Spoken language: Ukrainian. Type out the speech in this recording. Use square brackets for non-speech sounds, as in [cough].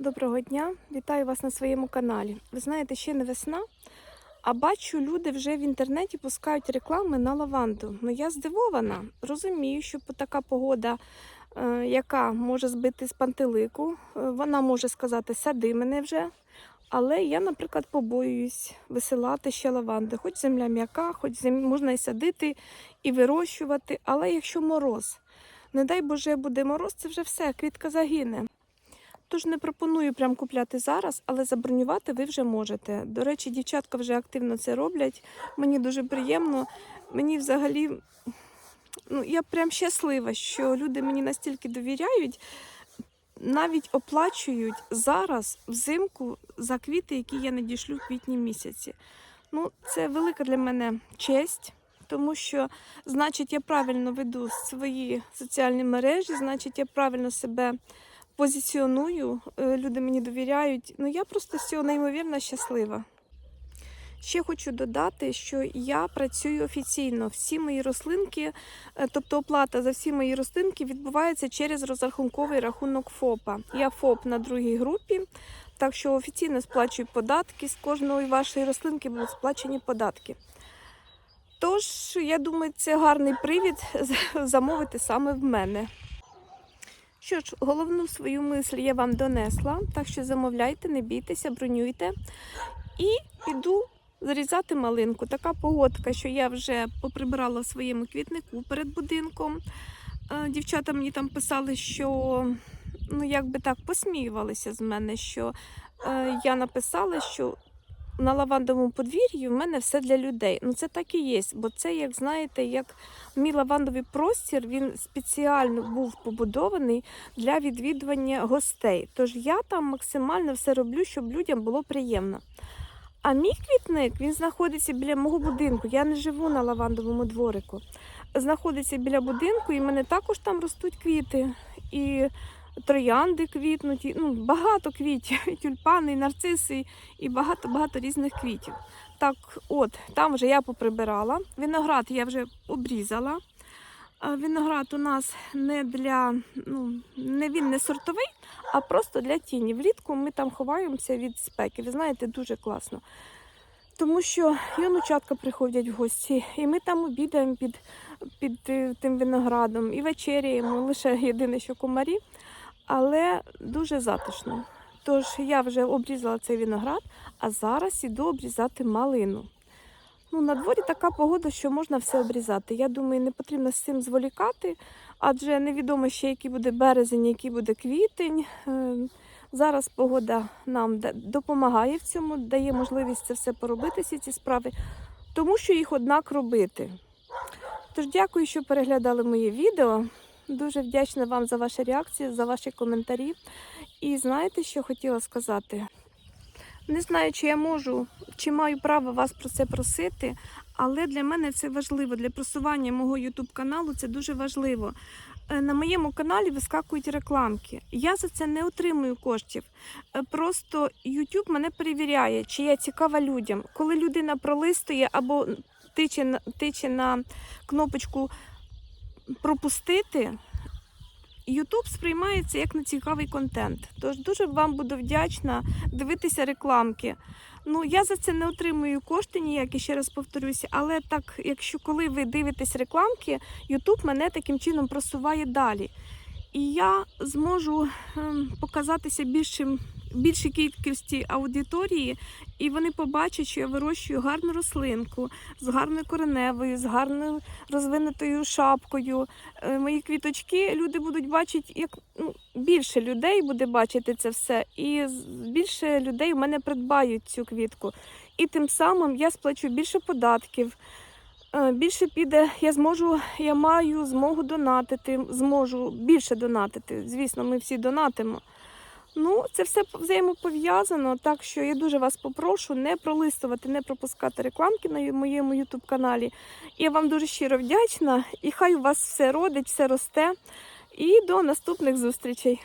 Доброго дня, вітаю вас на своєму каналі. Ви знаєте, ще не весна, а бачу, люди вже в інтернеті пускають реклами на лаванду. Ну я здивована. Розумію, що така погода, е, яка може збити з пантелику, е, вона може сказати, сади мене вже. Але я, наприклад, побоююсь висилати ще лаванди. Хоч земля м'яка, хоч можна і садити, і вирощувати. Але якщо мороз, не дай Боже, буде мороз, це вже все, квітка загине. Тож не пропоную прям купляти зараз, але забронювати ви вже можете. До речі, дівчатка вже активно це роблять. Мені дуже приємно. Мені взагалі, ну я прям щаслива, що люди мені настільки довіряють, навіть оплачують зараз взимку за квіти, які я надішлю в квітні місяці. Ну, це велика для мене честь. Тому що, значить, я правильно веду свої соціальні мережі, значить, я правильно себе позиціоную, е, люди мені довіряють. Ну я просто з цього неймовірно щаслива. Ще хочу додати, що я працюю офіційно. Всі мої рослинки, е, тобто оплата за всі мої рослинки відбувається через розрахунковий рахунок ФОПа. Я ФОП на другій групі, так що офіційно сплачую податки. З кожної вашої рослинки будуть сплачені податки. Тож, я думаю, це гарний привід [laughs] замовити саме в мене. Що ж, головну свою мисль я вам донесла, так що замовляйте, не бійтеся, бронюйте. І піду зарізати малинку. Така погодка, що я вже поприбирала в своєму квітнику перед будинком. Е, Дівчата мені там писали, що ну якби так посміювалися з мене, що е, я написала, що на лавандовому подвір'ї в мене все для людей. Ну це так і є, бо це, як знаєте, як мій лавандовий простір, він спеціально був побудований для відвідування гостей. Тож я там максимально все роблю, щоб людям було приємно. А мій квітник він знаходиться біля мого будинку. Я не живу на лавандовому дворику. Знаходиться біля будинку, і в мене також там ростуть квіти. І троянди квітнуть, ну, багато квітів, і [laughs] тюльпани, і нарциси, і багато-багато різних квітів. Так, от, там вже я поприбирала. Виноград я вже обрізала. Виноград у нас не для, ну, не він не сортовий, а просто для тіні. Влітку ми там ховаємося від спеки. Ви знаєте, дуже класно. Тому що і онучатка приходять в гості, і ми там обідаємо під, під е, тим виноградом, і вечеряємо, лише єдине, що комарі але дуже затишно. Тож я вже обрізала цей виноград, а зараз іду обрізати малину. Ну, На дворі така погода, що можна все обрізати. Я думаю, не потрібно з цим зволікати, адже невідомо ще, який буде березень, який буде квітень. Е, Зараз погода нам допомагає в цьому, дає можливість це все поробити, всі ці справи, тому що їх однак робити. Тож дякую, що переглядали моє відео. Дуже вдячна вам за ваші реакції, за ваші коментарі. І знаєте, що хотіла сказати? Не знаю, чи я можу, чи маю право вас про це просити, але для мене це важливо. Для просування мого YouTube каналу це дуже важливо. Е, на моєму каналі вискакують рекламки. Я за це не отримую коштів. Е, просто YouTube мене перевіряє, чи я цікава людям. Коли людина пролистує або тиче, тиче на кнопочку пропустити, YouTube сприймається як нецікавий контент. Тож дуже вам буду вдячна дивитися рекламки. Ну, я за це не отримую кошти ніякі, ще раз повторюся, але так, якщо коли ви дивитесь рекламки, YouTube мене таким чином просуває далі. І я зможу ем, показатися більшим більшій кількості аудиторії, і вони побачать, що я вирощую гарну рослинку з гарною кореневою, з гарною розвинутою шапкою. Е, мої квіточки люди будуть бачити, як ну, більше людей буде бачити це все, і більше людей в мене придбають цю квітку. І тим самим я сплачу більше податків. Е, більше піде, я зможу, я маю змогу донатити, зможу більше донатити. Звісно, ми всі донатимо. Ну, це все взаємопов'язано, так що я дуже вас попрошу не пролистувати, не пропускати рекламки на моєму YouTube каналі. Я вам дуже щиро вдячна і хай у вас все родить, все росте. І до наступних зустрічей.